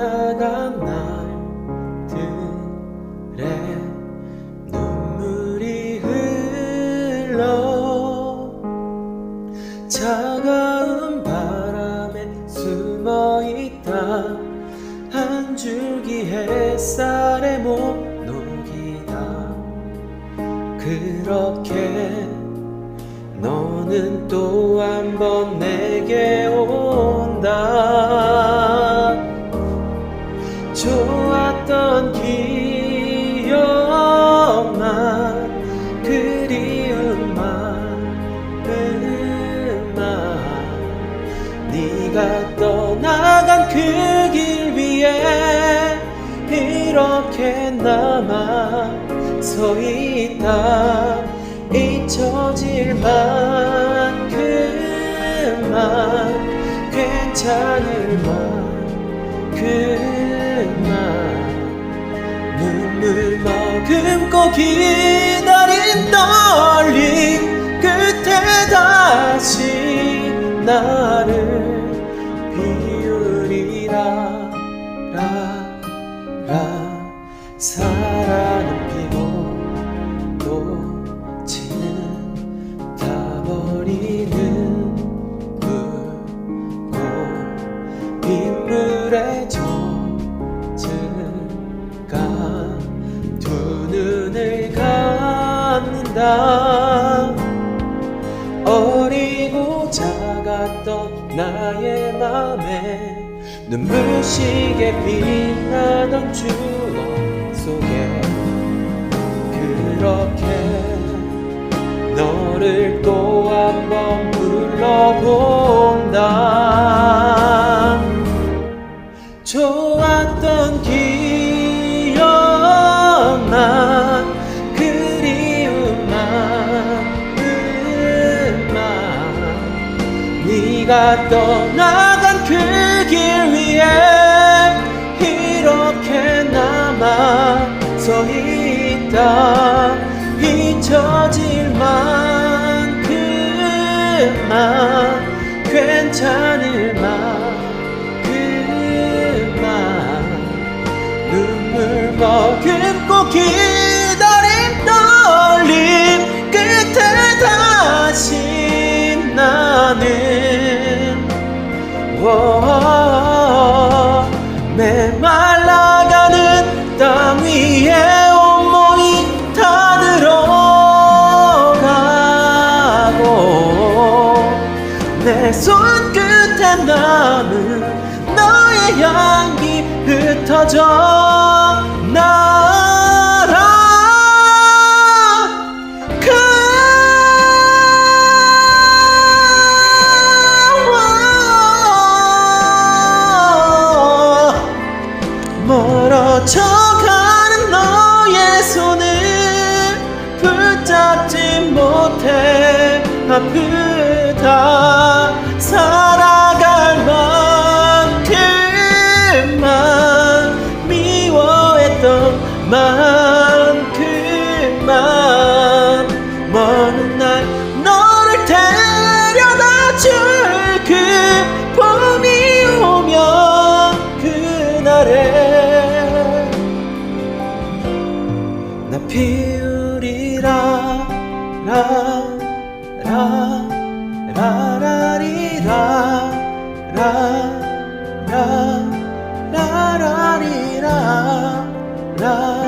지나간 날들에 눈물이 흘러 차가운 바람에 숨어 있다. 한 줄기 햇살에 못 녹이다. 그렇게 너는 또 한 번 내게 온다 남아 서 있다. 잊혀질 만큼만 괜찮을 만큼만. 눈물 머금고 기다린 떨림 끝에 다시 나를 사랑은 피고 또 지는 타버리는 붉고 빗물에 젖은가 두 눈을 감는다. 어리고 작았던 나의 맘에 눈부시게 빛나던 네가 떠나간 그 길 위에 이렇게 남아 서 있다. 잊혀질 만큼만 괜찮을 만큼만 눈물 머금고 기 내 손끝에 남은 너의 향기 흩어져. 날아 가 멀어져가는 너의 손을 붙잡지 못해 아프 다 살아갈 만큼만 미워했던 만큼만 먼 날 너를 데려다 줄그 봄이 오면 그날에 나 피우리라 라 라 라라리라 라라 라라리라 라